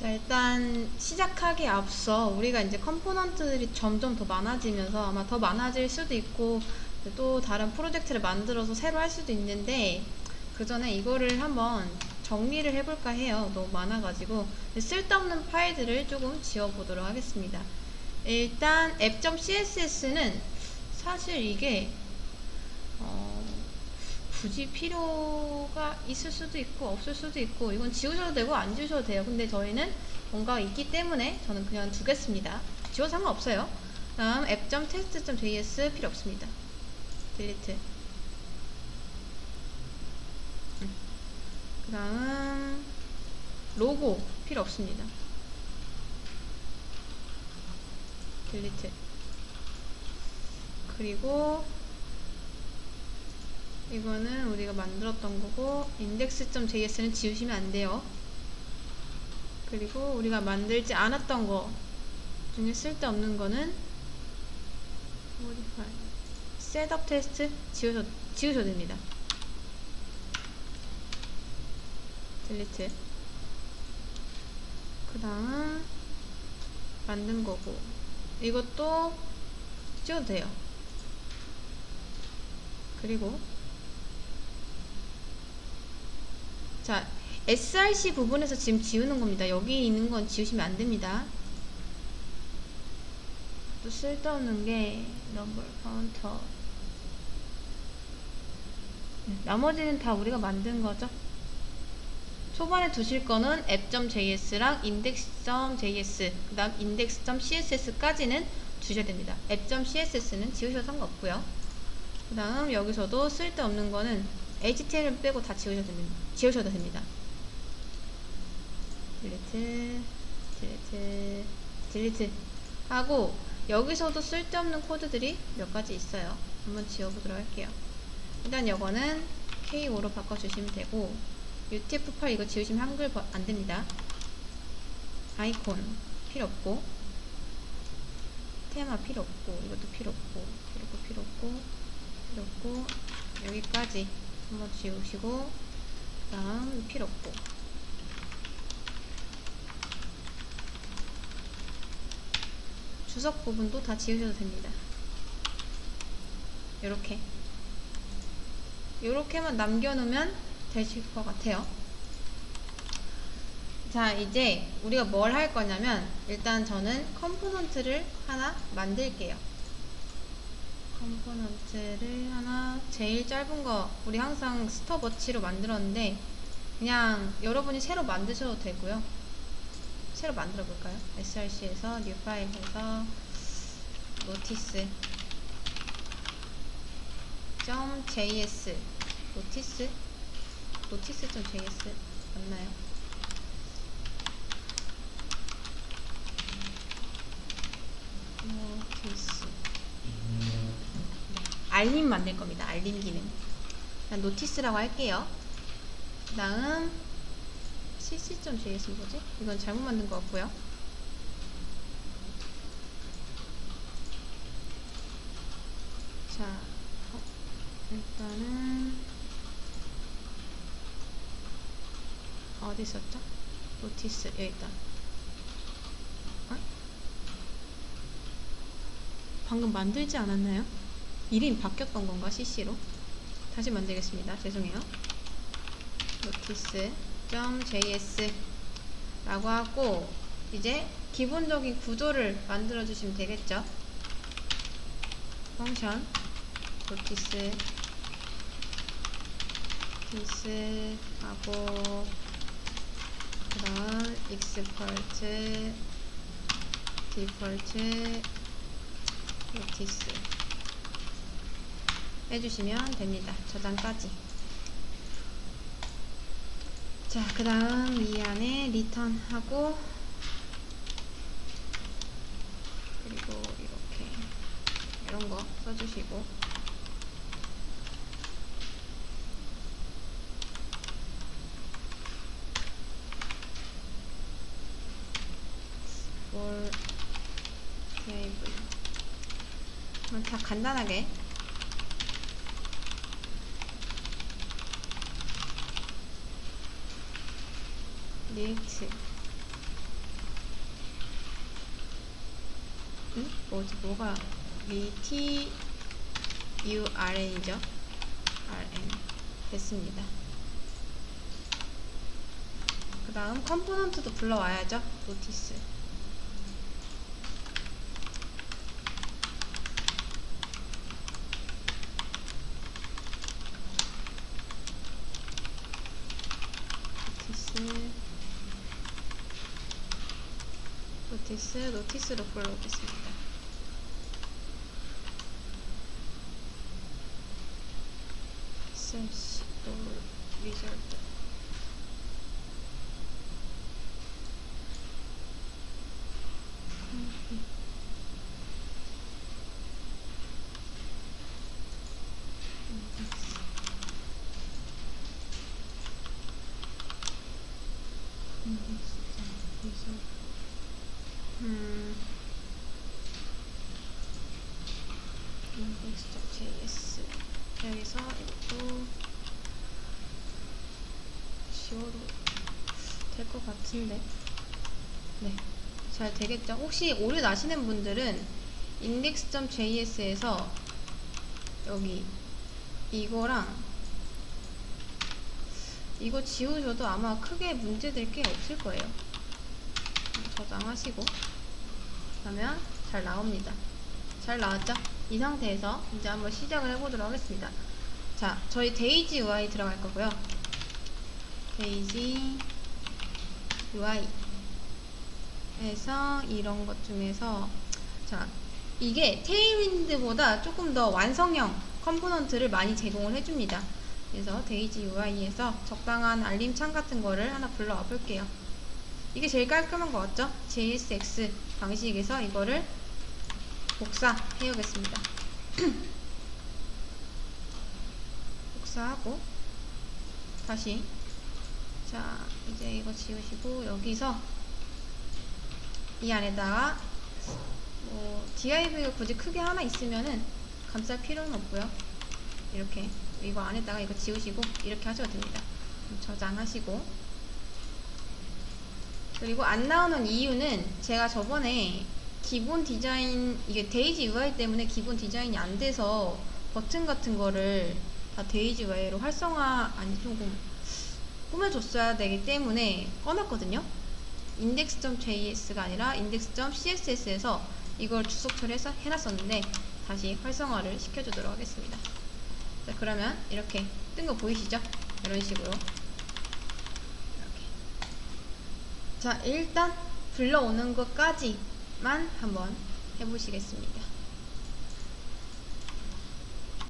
자, 일단 시작하기 앞서 우리가 이제 컴포넌트들이 점점 더 많아지면서 아마 더 많아질 수도 있고 또 다른 프로젝트를 만들어서 새로 할 수도 있는데 그 전에 이거를 한번 정리를 해볼까 해요. 너무 많아가지고 쓸데없는 파일들을 조금 지워보도록 하겠습니다. 일단 app.css는 사실 이게 어, 굳이 필요가 있을 수도 있고 없을 수도 있고 이건 지우셔도 되고 안 지우셔도 돼요. 근데 저희는 뭔가 있기 때문에 저는 그냥 두겠습니다. 지워도 상관없어요. 다음 app.text.js 필요 없습니다. 딜리트. 그 다음 로고 필요 없습니다. 딜리트. 그리고 이거는 우리가 만들었던 거고 index.js는 지우시면 안 돼요. 그리고 우리가 만들지 않았던 거 중에 쓸데없는 거는 modify, setup test 지우셔, 지우셔도 됩니다. 딜리트. 그 다음 만든 거고 이것도 지워도 돼요. 그리고 자, src 부분에서 지금 지우는 겁니다. 여기 있는 건 지우시면 안 됩니다. 또 쓸데없는 게 number counter. 네, 나머지는 다 우리가 만든 거죠. 초반에 두실 거는 app.js랑 index.js, 그 다음 index.css까지는 주셔야 됩니다. app.css는 지우셔도 상관없고요. 그 다음 여기서도 쓸데없는 거는 HTML 빼고 다 지우셔도 됩니다. 지우셔도 됩니다. 딜리트, 딜리트, 딜리트 하고 여기서도 쓸데없는 코드들이 몇 가지 있어요. 한번 지워보도록 할게요. 일단 이거는 K5로 바꿔주시면 되고 UTF-8 이거 지우시면 한글 안 됩니다. 아이콘 필요 없고 테마 필요 없고 이것도 필요 없고 필요 없고 필요 없고 필요 없고 여기까지 한번 지우시고 그 다음 필요 없고 주석 부분도 다 지우셔도 됩니다. 이렇게 이렇게만 남겨놓으면 되실 것 같아요. 자 이제 우리가 뭘 할 거냐면 일단 저는 컴포넌트를 하나 만들게요. 컴포넌트를 하나 제일 짧은 거 우리 항상 스톱워치로 만들었는데 그냥 여러분이 새로 만드셔도 되고요. 새로 만들어 볼까요? Src에서 new 파일에서 노티스 .js 노티스? 노티스.js 맞나요? 노티스 알림 만들 겁니다. 알림 기능. 일단 노티스라고 할게요. 그 다음 cc.js 뭐지? 이건 잘못 만든 것 같고요. 자, 어, 일단은 어디 있었죠? 노티스 여기 있다. 어? 방금 만들지 않았나요? 이름이 바뀌었던 건가 CC로? 다시 만들겠습니다. 죄송해요. notice.js 라고 하고 이제 기본적인 구조를 만들어 주시면 되겠죠. 펑션 notice notice 하고 그다음 export default notice 해주시면 됩니다. 저장까지. 자, 그 다음 이 안에 리턴 하고 그리고 이렇게 이런 거 써주시고 for table 다 간단하게 DH 응? 뭐지 뭐가 V T U R N이죠? R N 됐습니다. 그 다음 컴포넌트도 불러와야죠. 노티스. 노티스, 노티스로 불러오겠습니다. or result. 음, index.js 여기서 이것도 지워도 될 것 같은데 네, 잘 되겠죠? 혹시 오류 나시는 분들은 index.js에서 여기 이거랑 이거 지우셔도 아마 크게 문제될 게 없을 거예요. 저장하시고 그러면 잘 나옵니다. 잘 나왔죠? 이 상태에서 이제 한번 시작을 해보도록 하겠습니다. 자, 저희 데이지 UI 들어갈 거고요. 데이지 UI 에서 이런 것 중에서 자, 이게 테일윈드보다 조금 더 완성형 컴포넌트를 많이 제공을 해줍니다. 그래서 데이지 UI에서 적당한 알림창 같은 거를 하나 불러와 볼게요. 이게 제일 깔끔한 것 같죠? JSX 방식에서 이거를 복사 해 오겠습니다. 복사하고 다시 자 이제 이거 지우시고 여기서 이 안에다가 뭐 div가 굳이 크게 하나 있으면은 감쌀 필요는 없고요. 이렇게 이거 안에다가 이거 지우시고 이렇게 하셔도 됩니다. 저장하시고 그리고 안 나오는 이유는 제가 저번에 기본 디자인 이게 데이지 UI 때문에 기본 디자인이 안 돼서 버튼 같은 거를 다 데이지 UI로 활성화 아니 조금 꾸며줬어야 되기 때문에 꺼놨거든요. index.js가 아니라 index.css에서 이걸 주석 처리해서 해놨었는데 다시 활성화를 시켜주도록 하겠습니다. 자 그러면 이렇게 뜬 거 보이시죠? 이런 식으로 이렇게. 자 일단 불러오는 것까지 만 한번 해보시겠습니다.